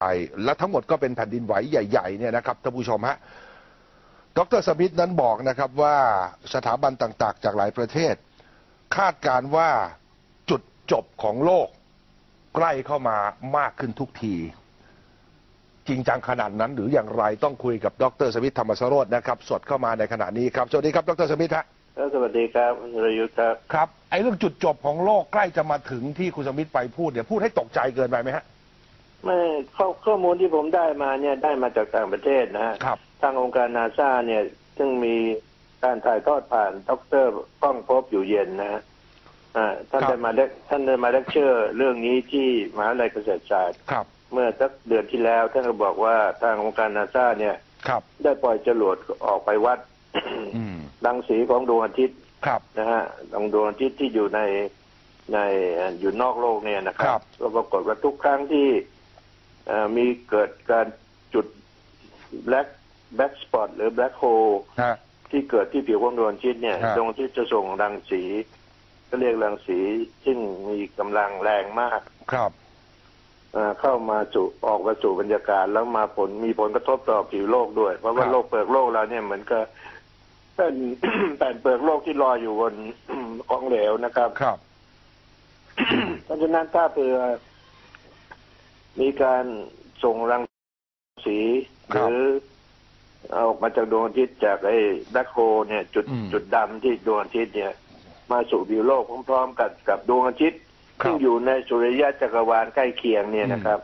ไปและทั้งหมดก็เป็นแผ่นดินไหวใหญ่ๆเนี่ยนะครับท่านผู้ชมฮะดรสมิธนั้นบอกนะครับว่าสถาบันต่างๆ จากหลายประเทศ คาดการณ์ว่าจุดจบของโลก ใกล้เข้ามามากขึ้นทุกที จริงจังขนาดนั้นหรืออย่างไรต้องคุยกับดรสมิธธรรมสโรจน์นะครับ สดเข้ามาในขณะนี้ครับ สวัสดีครับดรสมิธฮะสวัสดีครับคุณรยุทธ์ครับครับไอ้เรื่องจุดจบของโลกใกล้จะมาถึงที่คุณสมิธไปพูดเนี่ยพูดให้ตกใจเกินไปไหมฮะ ไม่ข้อข้อมูลที่ผมได้มาเนี่ยได้มาจากต่างประเทศนะฮะครับ ทางองค์การนาซาเนี่ย ซึ่งมีการถ่ายทอดผ่านดรก้องพบอยู่เย็นนะฮะอ่าท่านครับ ได้มาเลคท่านได้มาเลคเชอร์เรื่องนี้ที่มหาวิทยาลัยเกษตรศาสตร์ ครับเมื่อสักเดือนที่แล้ว ท่านก็บอกว่าทางองค์การนาซาเนี่ย ครับ ได้ปล่อยจรวดออกไปวัด อืมรังสีของดวงอาทิตย์ครับ นะฮะดวงดวงอาทิตย์ที่อยู่ในในเอ่ออยู่นอกโลกเนี่ยนะคครัรับบก็ปรากฏว่าทุกครั้งที่เอ่อ มีเกิดการจุด black black spot หรือ black hole ฮะ ที่เกิดที่ผิวของดวงอาทิตย์เนี่ย ครับ ดวงอาทิตย์จะส่งรังสี ก็เรียกรังสี ซึ่งมีกำลังแรงมากครับ เอ่อเข้ามาสู่ออกมาสู่บรรยากาศแล้วมาผลมีผลกระทบต่อผิวโลกด้วย เพราะว่าครับ โลกเปลือกโลกเราเนี่ยเหมือนกับเป็นแผ่นเปลือกโลกที่ลอยอยู่บน ของเหลวนะครับ ครับ เพราะฉะนั้นถ้าเผื่อ มีการส่งรังสีหครับ รือเอาออกมาจากดวงอาทิตย์จากไอ้แบล็คโฮลเนี่ย จุดอืมจุดดำที่ดวงอาทิตย์เนี่ย มาสู่ผิวโลกพร้อมๆกันกับดวงอาทิตย์ครัซึ่งบอยู่ในสุริยะจักรวาลใกล้เคียงเนี่ยนะครับ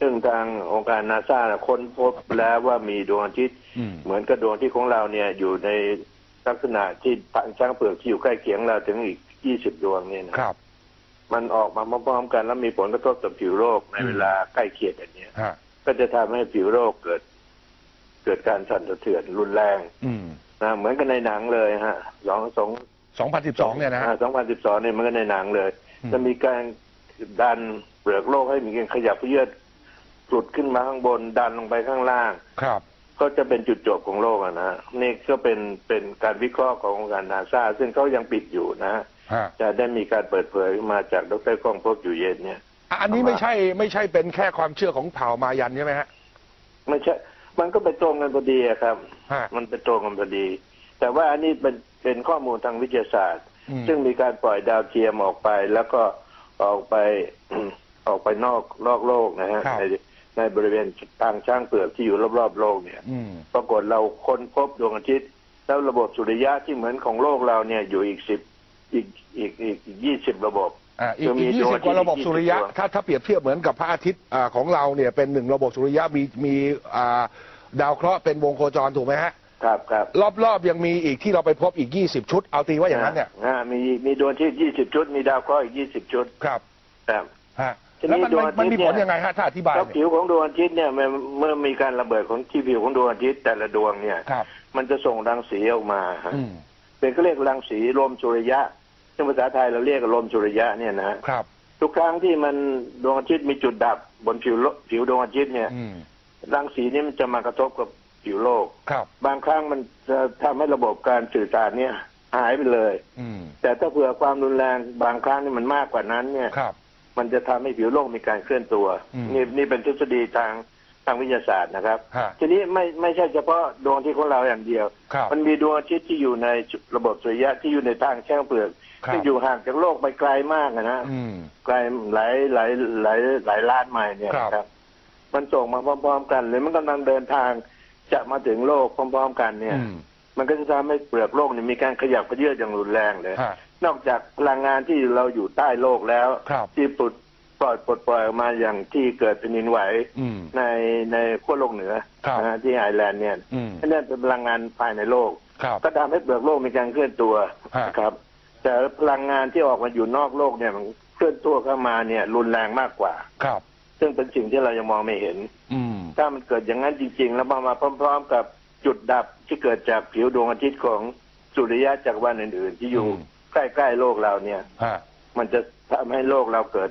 ซึ่งทางองค์การนาซาค้นพบแล้วว่ามีดวงอาทิตย์ อืม เหมือนกับดวงอาทิตย์ของเราเนี่ย อยู่ในลักษณะที่พังช้างเปลือกที่อยู่ใกล้เคียงเราถึงอีกยี่สิบดวงเนี่ยนะครับ มันออกมาพร้อมๆกันแล้วมีผลกระทบต่อผิวโลกในอืมเวลาใกล้เคียงกันเนี้ยฮะก็จะทำให้ผิวโลกเกิด เกิดการสั่นสะเทือนรุนแรงอืมนะเหมือนกันในหนังเลยฮะสองสองสองพันสิบสองเนี่ยนะฮะ สองพันสิบสองเนี่ยเหมันก็ในหนังเลย อืม จะมีการดันเปลือกโลกให้มีการขยับเยืดหลุดขึ้นมาข้างบน ดันลงไปข้างล่าง ครับ ก็จะเป็นจุดจบของโลกอะนะนี่ก็เป็นเป็นการวิเคราะห์ขององค์การนาซาซึ่งเขายังปิดอยู่นะฮะ จะได้มีการเปิดเผยมาจากดรก้องพบอยู่เย็นเนี่ย อะอันนี้ไม่ใช่ไม่ใช่เป็นแค่ความเชื่อของเผ่ามายันใช่ไหมฮะ ไม่ใช่ มันก็ไปตรงกันพอดีอะครับ ฮะ มันไปตรงกันพอดี แต่ว่าอันนี้เป็นเป็นข้อมูลทางวิทยาศาสตร์ อืม ซึ่งมีการปล่อยดาวเทียมออกไป แล้วก็ออกไป ออกไปนอกนอกโลกนะฮะครับ ในในบริเวณทางช้างเปลือกที่อยู่รอบๆโลกเนี่ย อืม ปรากฏเราค้นพบดวงอาทิตย์ แล้วระบบสุริยะที่เหมือนของโลกเราเนี่ยอยู่อีกสิบ อีกอีกอีกอีกยี่สิบระบบ อ่าอีกจะมียี่ดวงสิบอาทิตย์กว่าระบบอีก20สุริยะดวงถ้าถ้าเปรียบเทียบเหมือนกับพระอาทิตย์อ่าของเราเนี่ยเป็นหนึ่งระบบสุริยะมีมีอ่าดาวเคราะห์เป็นวงโคจรถูกไหมฮะ ครับครับรอบๆยังมีอีกที่เราไปพบอีกยี่สิบชุด เอาตีว่าอย่างนั้นเนี่ยอ่ามีมีดวงอาทิตย์ยี่สิบชุด มีดาวเคราะห์อีกยี่สิบชุดครับครับ ฮะทีนี้แล้วมันดวงมันอาทิตย์มันมีผลเนี่ย ยังไงฮะถ้าอธิบายแล้วเนี่ยผิวของดวงอาทิตย์เนี่ยเมื่อเมื่อมีการระเบิดของที่ผิวของดวงอาทิตย์แต่ละดวงเนี่ย ครับ มันจะส่งรังสีออกมาฮะอืมเป็นก็เรียกรังสีลมสุริยะ ซึ่งภาษาไทยเราเรียกลมสุริยะเนี่ยนะครับ ทุกครั้งที่มันดวงอาทิตย์มีจุดดับบนผิวโลผิวดวงอาทิตย์เนี่ยอืมรังสีนี้มันจะมากระทบกับผิวโลกครับ บางครั้งมันจะทำให้ระบบการสื่อสารเนี่ยหายไปเลย อืมแต่ถ้าเผื่อความรุนแรงบางครั้งนี่มันมากกว่านั้นเนี่ยครับ มันจะทำให้ผิวโลกมีการเคลื่อนตัวอืมนี่นี่เป็นทฤษฎีทางทางวิทยาศาสตร์นะครับฮะทีนี้ไม่ไม่ใช่เฉพาะดวงอาที่ของเราอย่างเดียวครับมันมีดวงอาทิตย์ที่อยู่ในระบบสุริยะที่อยู่ในทางแช่งเปลือกครับ ซึ่งอยู่ห่างจากโลกไปไกลมากอะนะอืมไกลหลายหลายหลายหลายล้านไมล์เนี่ยครับนะครับมันส่งมาพร้อมๆกัน หรือมันกำลังเดินทางจะมาถึงโลกพร้อมๆกันเนี่ยอืมมันก็จะทำให้เปลือกโลกเนี่ยมีการขยับกระเยืออย่างรุนแรงเลยฮะนอกจากพลังงานที่เราอยู่ใต้โลกแล้วครับที่ปลดปล่อยปลดปล่อยออกมาอย่างที่เกิดเป็นดินไหวอืมในในขั้วโลกเหนือครับนะฮะที่ไอร์แลนด์เนี่ยอืมนั่นเป็นพลังงานภายในโลกครับก็ทำให้เปลือกโลกมีการเคลื่อนตัวฮะนะครับ แต่พลังงานที่ออกมาอยู่นอกโลกเนี่ยมันเคลื่อนตัวเข้ามาเนี่ยรุนแรงมากกว่า ครับ ซึ่งเป็นสิ่งที่เรายังมองไม่เห็น อืม ถ้ามันเกิดอย่างนั้นจริง ๆ แล้วมามาพร้อม ๆ กับจุดดับที่เกิดจากผิวดวงอาทิตย์ของสุริยะจักรวาลอื่น ๆ ที่อยู่อืม ใกล้ๆโลกเราเนี่ย ฮะ มันจะทำให้โลกเราเกิด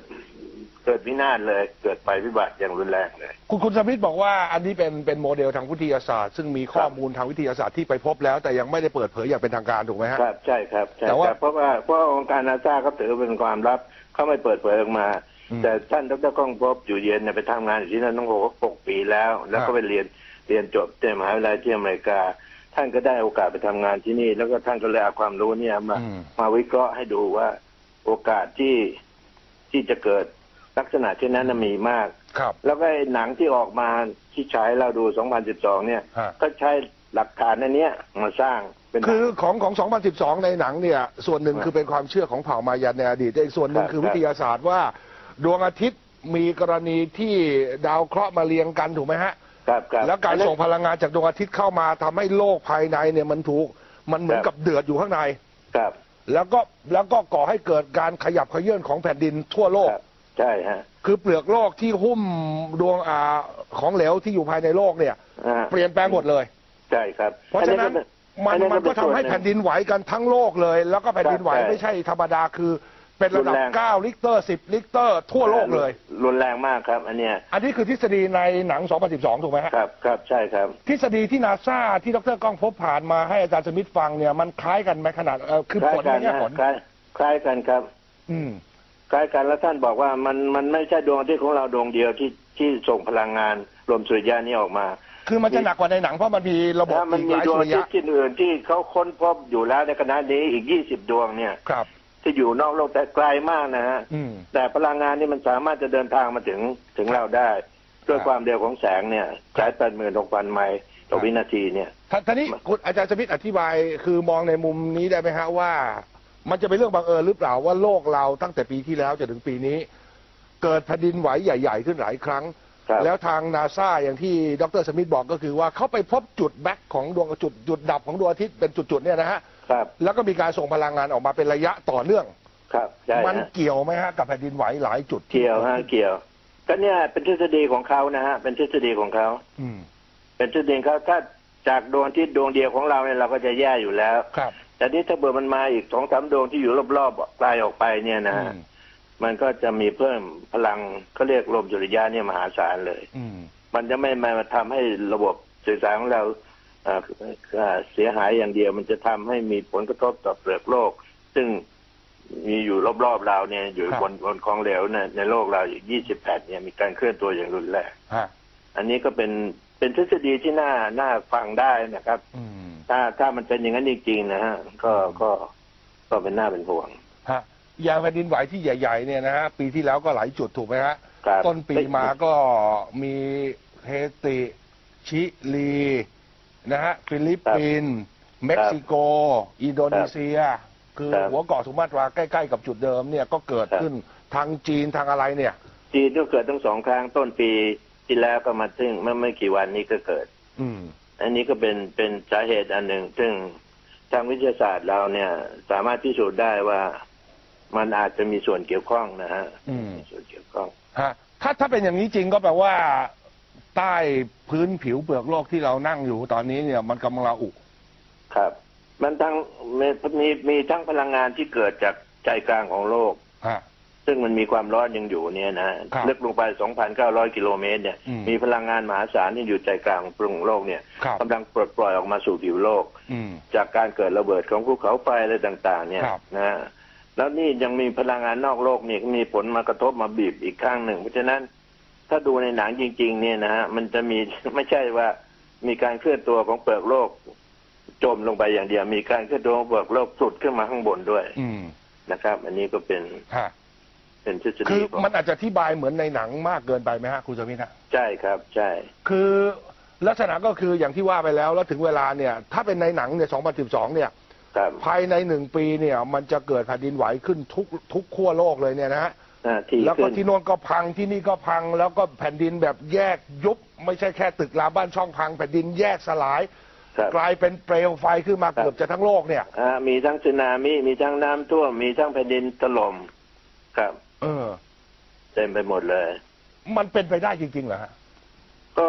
เกิดวินาศเลย เกิดภัยพิบัติอย่างรุนแรงเลย คุณคุณสมิธบอกว่าอันนี้เป็นเป็นโมเดลทางวิทยาศาสตร์ ซึ่งมีข้อมูลทางวิทยาศาสตร์ที่ไปพบแล้ว แต่ยังไม่ได้เปิดเผยอย่างเป็นทางการถูกไหมฮะ ครับ ใช่ครับใช่แต่ว่าครับเพราะว่าเพราะว่าองค์การนาซาเขาถือเป็นความลับเขาไม่เปิดเผยออกมา อืมแต่ท่านดรก้องพบอยู่เย็นเนี่ยไปทำงานอยู่ที่นั่นต้องหกหกปีแล้ว แล้วครัก็บไปเรียนเรียนจบที่มหาวิทยาลัยที่อเมริกา ท่านก็ได้โอกาสไปทำงานที่นี่ แล้วก็ท่านก็เลยเอาความรู้เนี่ยมา อืม มาวิเคราะห์ให้ดูว่าโอกาสที่ที่จะเกิด ลักษณะเช่นนั้นนะมีมาก ครับ แล้วก็ไอ้หนังที่ออกมาที่ฉายเราดู 2012 เนี่ย ฮะ ก็ใช้หลักฐานอันเนี้ยมาสร้างเป็นหนัง คือของของ 2012 ในหนังเนี่ย ส่วนหนึ่งคือเป็นความเชื่อของเผ่ามายันในอดีตแต่อีกส่วนหนึ่งครับคือวิทยาศาสตร์ว่า ดวงอาทิตย์มีกรณีที่ดาวเคราะห์มาเรียงกันถูกไหมฮะ ครับครับแล้วการส่งพลังงานจากดวงอาทิตย์เข้ามาทำให้โลกภายในเนี่ยมันถูก มันเหมือนกับเดือดอยู่ข้างใน ครับ แล้วก็แล้วก็ก่อให้เกิดการขยับเขยื่อนของแผ่นดินทั่วโลก ครับ ใช่ฮะ คือเปลือกโลกที่หุ้มดวงอาของเหลวที่อยู่ภายในโลกเนี่ย อ่า เปลี่ยนแปลงหมดเลย ใช่ครับเพราะฉะนั้นมันมันก็ทำให้แผ่นดินไหวกันทั้งโลกเลย แล้วก็แผ่นดินไหวไม่ใช่ธรรมดาคือเป็นระดับ9ลิกเตอร์ 10 ลิกเตอร์ ทั่วโลกเลย รุนแรงมากครับ อันเนี้ยอันนี้คือทฤษฎีในหนัง 2012 ถูกไหมฮะ ครับครับใช่ครับ ทฤษฎีที่นาซาที่ดรก้องพบผ่านมาให้อาจารย์สมิธฟังเนี่ยมันคล้ายกันไหมขนาดเอ่อคือคล้าผยลกัไม่นใช่นะผลคล้ายคล้ายกันครับ อืม คล้ายกันแล้วท่านบอกว่ามันมันไม่ใช่ดวงอาทิตย์ของเราดวงเดียวที่ที่ส่งพลังงานลมสุริยะนี้ออกมาคือมันจะหนักกว่าในหนังเพราะมันมีระบบถ้ามันอีกมีหลายดวสุงริอาทิตยะย์ที่อื่นที่เขาค้นพบอยู่แล้วในขณะนี้อีก 20 ดวงเนี่ย ครับ ที่อยู่นอกโลกแต่ไกลมากนะฮะ อืม แต่พลังงานนี่มันสามารถจะเดินทางมาถึงถึงเราได้ ด้วยครับ ความเร็วของแสงเนี่ยใช้แปดหมื่นหกพันไมล์ต่อวินาทีเนี่ย ท่านท่านี้คุณอาจารย์สมิธอธิบายคือมองในมุมนี้ได้ไหมฮะว่า มันจะเป็นเรื่องบังเอิญหรือเปล่าว่าโลกเราตั้งแต่ปีที่แล้วจนถึงปีนี้ เกิดแผ่นดินไหวใหญ่ ๆ ขึ้นหลายครั้ง ครับแล้วทางนาซาอย่างที่ดรสมิธบอกก็คือว่าเขาไปพบจุดแบ็คของดวงจุดจุดดับของดวงอาทิตย์เป็นจุดๆเนี่ยนะฮะครับแล้วก็มีการส่งพลังงานออกมาเป็นระยะต่อเนื่อง ครับใช่มันฮะเกี่ยวไหมฮะกับแผ่นดินไหวหลายจุดที่เกี่ยวฮะเกี่ยวก็เนี่ยเป็นทฤษฎีของเขานะฮะเป็นทฤษฎีของเขา อืมเป็นทฤษฎีของเขาถ้าจากดวงอาทิตย์ดวงเดียวของเราเนี่ยเราก็จะแย่อยู่แล้ว ครับ แต่นี่ถ้าเบื่อมันมาอีกสองสามดวงที่อยู่รอบๆไกลออกไปเนี่ยนะอืฮะมมันก็จะมีเพิ่มพลังเขาเรียกลมสุริยะเนี่ยมหาศาลเลยอืมมันจะไม่มาทำให้ระบบสื่อสารของเราเอ่อเอ่อเสียหายอย่างเดียว มันจะทำให้มีผลกระทบต่อเปลือกโลก ซึ่งมีอยู่รอบๆเราเนี่ย อยู่ครับบนบนของเหลวเนี่ยในโลกเราอยู่20แผ่นเนี่ยมีการเคลื่อนตัวอย่างรุนแรงฮะอันนี้ก็เป็นเป็นทฤษฎีที่น่าน่าฟังได้นะครับอืม ถ้าถ้ามันเป็นอย่างนั้นจริงๆนะฮะก็ก็ก็เป็นหน้าเป็นห่วงฮะอย่างแผ่นดินไหวที่ใหญ่ๆเนี่ยนะฮะปีที่แล้วก็หลายจุดถูกไหมฮะครับต้นปีมาก็มีเฮติชิลีนะฮะฟิลิปปินส์เม็กซิโก อินโดนีเซีย คือครับหัวเกาะสุมาตราใกล้ๆกับจุดเดิมเนี่ยก็เกิดครับ ขึ้นทางจีนทางอะไรเนี่ย จีนก็เกิดทั้งสองครั้งต้นปีที่แล้วก็มาซึ่งเมื่อไม่กี่วันนี้ก็เกิด อืม อันนี้ก็เป็นเป็นสาเหตุอันหนึ่ง ซึ่งทางวิทยาศาสตร์เราเนี่ย สามารถพิสูจน์ได้ว่ามันอาจจะมีส่วนเกี่ยวข้องนะฮะอืมมีส่วนเกี่ยวข้อง ฮะถ้าถ้าเป็นอย่างนี้จริงก็แปลว่า ใต้พื้นผิวเปลือกโลกที่เรานั่งอยู่ตอนนี้เนี่ยมันกำลังระอุ ครับ มันทั้งมีมีมีทั้งพลังงานที่เกิดจากใจกลางของโลก ฮะ ซึ่งมันมีความร้อนยังอยู่เนี่ยนะครับลึกลงไป 2,900 กิโลเมตรเนี่ยอืมมีพลังงานมหาศาลที่อยู่ใจกลางของปรุงโลกเนี่ยครับกำลังปลดปล่อยออกมาสู่ผิวโลกอืมจากการเกิดระเบิดของภูเขาไฟอะไรต่าง ๆ เนี่ยครับนะฮะแล้วนี่ยังมีพลังงานนอกโลกนี่มีผลมากระทบมาบีบอีกข้างหนึ่ง เพราะฉะนั้นถ้าดูในหนังจริง ๆ เนี่ยนะฮะมันจะมีไม่ใช่ว่ามีการเคลื่อนตัวของเปลือกโลก จมลงไปอย่างเดียวมีการเคลื่อนตัวของเปลือกโลกสุดขึ้นมาข้างบนด้วยอืมนะครับ อันนี้ก็เป็นฮะ เป็นทฤษคืฎีอของมันอาจจะอธิบายเหมือนในหนังมากเกินไปไหมฮะคุณสมิธฮะใช่ครับ ใช่ คือลักษณะก็คืออย่างที่ว่าไปแล้วแล้วถึงเวลาเนี่ย ถ้าเป็นในหนังเนี่ย2012 เนี่ย ครับภายในหนึ่งปีเนี่ย มันจะเกิดแผ่นดินไหวขึ้นทุกทุกขั้วโลกเลยเนี่ยนะฮะ อ่าที่แล้วก็ขึ้นที่โน่นก็พังที่นี่ก็พังแล้วก็แผ่นดินแบบแยกยุบ ไม่ใช่แค่ตึกรามบ้านช่องพัง แผ่นดินแยกสลาย ครับกลายเป็นเปลวไฟขึ้นมาครับเกือบจะทั้งโลกเนี่ย อ่ามีทั้งสึนามิมีทั้งน้ำท่วมมีทั้งแผ่นดินถล่มครับ เออ เต็มไปหมดเลย มันเป็นไปได้จริงๆเหรอฮะก็